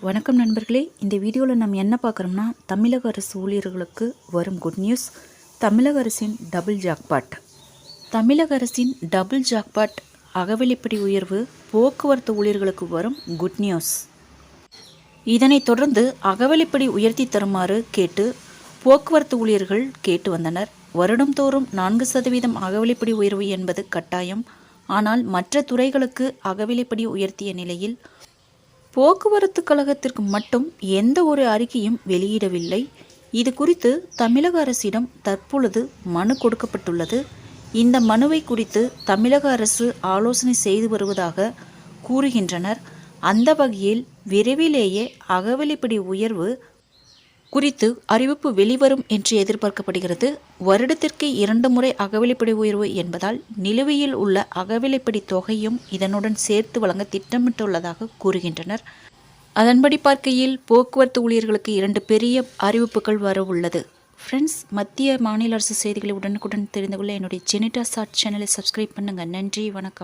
வணக்கம் நண்பர்களே. இந்த வீடியோவில் நம்ம என்ன பார்க்குறோம்னா தமிழக அரசு ஊழியர்களுக்கு வரும் குட் நியூஸ் தமிழக அரசின் டபுள் ஜாக்பாட் தமிழக அரசின் டபுள் ஜாக்பாட் அகவிலைப்படி உயர்வு போக்குவரத்து ஊழியர்களுக்கு வரும் குட் நியூஸ் இதனைத் தொடர்ந்து அகவெளிப்படி உயர்த்தி தருமாறு கேட்டு போக்குவரத்து ஊழியர்கள் கேட்டு வந்தனர். வருடம்தோறும் நான்கு சதவீதம் அகவெளிப்படி உயர்வு என்பது கட்டாயம். ஆனால் மற்ற துறைகளுக்கு அகவிலைப்படி உயர்த்திய நிலையில் போக்குவரத்து கழகத்திற்கு மட்டும் எந்த ஒரு அறிக்கையும் வெளியிடவில்லை. இது குறித்து தமிழக அரசிடம் தற்பொழுது மனு கொடுக்கப்பட்டுள்ளது. இந்த மனுவை குறித்து தமிழக அரசு ஆலோசனை செய்து வருவதாக கூறுகின்றனர். அந்த வகையில் விரைவிலேயே அகவிலைப்படி உயர்வு குறித்து அறிவிப்பு வெளிவரும் என்று எதிர்பார்க்கப்படுகிறது. வருடத்திற்கு இரண்டு முறை அகவிலைப்படி உயர்வு என்பதால் நிலுவையில் உள்ள அகவிலைப்படி தொகையும் இதனுடன் சேர்த்து வழங்க திட்டமிட்டுள்ளதாக கூறுகின்றனர். அதன்படி பார்க்கையில் போக்குவரத்து ஊழியர்களுக்கு இரண்டு பெரிய அறிவிப்புகள் வர உள்ளது. ஃப்ரெண்ட்ஸ் மத்திய மாநில அரசு செய்திகளை உடனுக்குடன் தெரிந்து கொள்ள என்னுடைய ஜெனிட்டா சாட் சேனலை சப்ஸ்கிரைப் பண்ணுங்கள் நன்றி வணக்கம்.